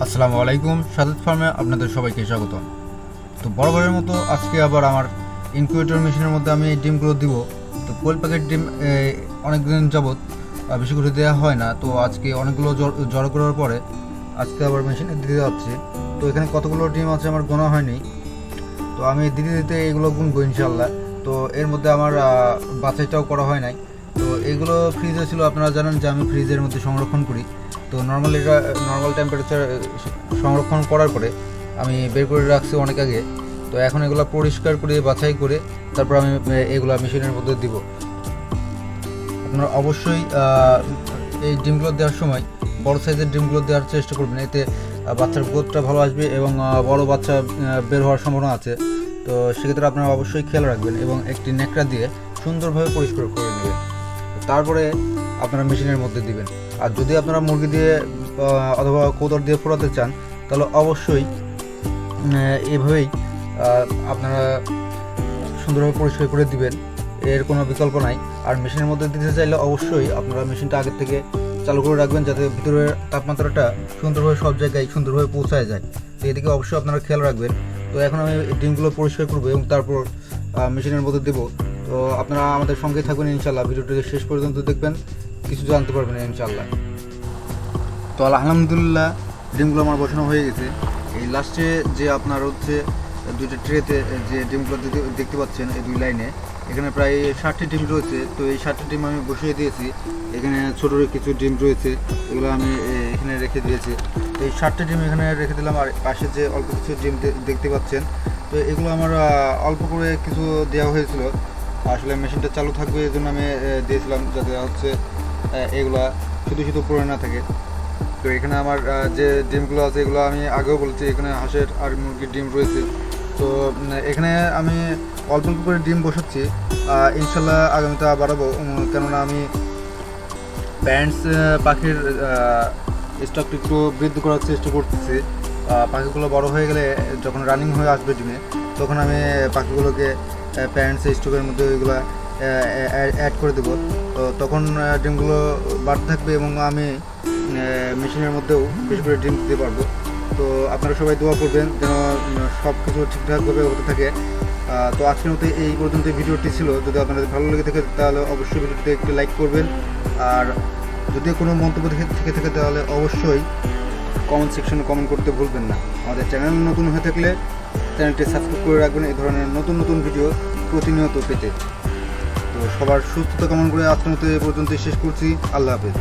আসসালামু আলাইকুম সাদাত ফার্মে আপনাদের সবাইকে স্বাগত তো বরাবরের মতো আজকে আবার আমার ইনকিউবেটর মেশিনের মধ্যে আমি এই ডিমগুলো দিব। তো কোয়েল প্যাকেট ডিম অনেক দিন যাবৎ বেশি করে দেওয়া হয় না। তো আজকে অনেকগুলো জড়- করার পরে আজকে আবার মেশিনে দিতে যাচ্ছি। তো এখানে কতগুলো ডিম আছে আমার গোনা হয়নি। তো আমি দিতে দিতে এগুলো গুনবো ইনশাল্লাহ তো এর মধ্যে আমার বাছাইটাও করা হয় নাই। তো এগুলো ফ্রিজে ছিল, আপনারা জানেন যে আমি ফ্রিজের মধ্যে সংরক্ষণ করি। তো নর্মালি এটা নর্মাল টেম্পারেচার সংরক্ষণ করার পরে আমি বের করে রাখছি অনেক আগে। তো এখন এগুলো পরিষ্কার করে, বাছাই করে, তারপর আমি এগুলো মেশিনের মধ্যে দিব। আপনারা অবশ্যই এই ডিমগুলো দেওয়ার সময় বড় সাইজের ডিমগুলো দেওয়ার চেষ্টা করবেন। এতে বাচ্চার গ্রোথটা ভালো আসবে এবং বড় বাচ্চা বের হওয়ার সম্ভাবনা আছে। তো সেক্ষেত্রে আপনারা অবশ্যই খেয়াল রাখবেন এবং একটি নেকড়া দিয়ে সুন্দরভাবে পরিষ্কার করে নেবেন। তারপরে আপনারা মেশিনের মধ্যে দিবেন। আর যদি আপনারা মুরগি দিয়ে অথবা কোদর দিয়ে ফোড়াতে চান, তাহলে অবশ্যই এভাবেই আপনারা সুন্দরভাবে পরিষ্কার করে দিবেন। এর কোনো বিকল্প নাই। আর মেশিনের মধ্যে দিতে চাইলে অবশ্যই আপনারা মেশিনটা আগের থেকে চালু করে রাখবেন, যাতে ভিতরের তাপমাত্রাটা সুন্দরভাবে সব জায়গায় সুন্দরভাবে পৌঁছায় যায়। তো এদিকে অবশ্যই আপনারা খেয়াল রাখবেন। তো এখন আমি ডিমগুলো পরিষ্কার করব এবং তারপর মেশিনের মধ্যে দেবো। তো আপনারা আমাদের সঙ্গেই থাকবেন ইনশাল্লাহ ভিডিওটিকে শেষ পর্যন্ত দেখবেন। কিছু জানতে পারবেন ইনশাল্লাহ তো আলহামদুলিল্লাহ, ডিমগুলো আমার বসানো হয়ে গেছে। এই লাস্টে যে আপনার হচ্ছে দুইটা ট্রেতে যে ডিমগুলো দেখতে- পাচ্ছেন এই দুই লাইনে এখানে প্রায় ষাটটি ডিম রয়েছে। তো এই ষাটটি ডিম আমি বসিয়ে দিয়েছি। এখানে ছোটো কিছু ডিম রয়েছে, এগুলো আমি এখানে রেখে দিয়েছি। তো এই ষাটটি ডিম এখানে রেখে দিলাম। আর পাশে যে অল্প কিছু ডিম দেখতে পাচ্ছেন, তো এগুলো আমার অল্প করে কিছু দেওয়া হয়েছিল। আসলে মেশিনটা চালু থাকবে এই জন্য আমি দিয়েছিলাম যাতে হচ্ছে এগুলা শুধু শুধু পড়ে না থাকে। তো এখানে আমার যে ডিমগুলো আছে, এগুলো আমি আগেও বলেছি, এখানে হাঁসের আর মুরগির ডিম রয়েছে। তো এখানে আমি অল্প অল্প করে ডিম বসাচ্ছি। ইনশাল্লাহ আগামীতে বাড়াবো কেননা আমি প্যান্টস পাখির স্টকটা একটু বৃদ্ধি করার চেষ্টা করতেছি। পাখিগুলো বড় হয়ে গেলে, যখন রানিং হয়ে আসবে ডিমে তখন আমি পাখিগুলোকে প্যান্টস, স্টকের মধ্যে ওইগুলো অ্যাড করে দেবো। তখন ডিমগুলো বাড়তে থাকবে এবং আমি মেশিনের মধ্যেও বেশি করে ডিম দিতে পারব। তো আপনারা সবাই দোয়া করবেন যেন সব কিছু ঠিকঠাকভাবে হতে থাকে। তো আজকের মতো এই পর্যন্ত ভিডিওটি ছিল। যদি আপনাদের ভালো লেগে থাকে, তাহলে অবশ্যই ভিডিওটিতে একটু লাইক করবেন। আর যদি কোনো মন্তব্য থেকে, থাকে তাহলে অবশ্যই কমেন্ট সেকশনে কমেন্ট করতে ভুলবেন না। আমাদের চ্যানেল নতুন হয়ে থাকলে চ্যানেলটি সাবস্ক্রাইব করে রাখবেন। এই ধরনের নতুন নতুন ভিডিও প্রতিনিয়ত পেতে। তো সবার সুস্থতা কামনা করে আজকের মতো এ পর্যন্ত শেষ করছি। আল্লাহ হাফেজ।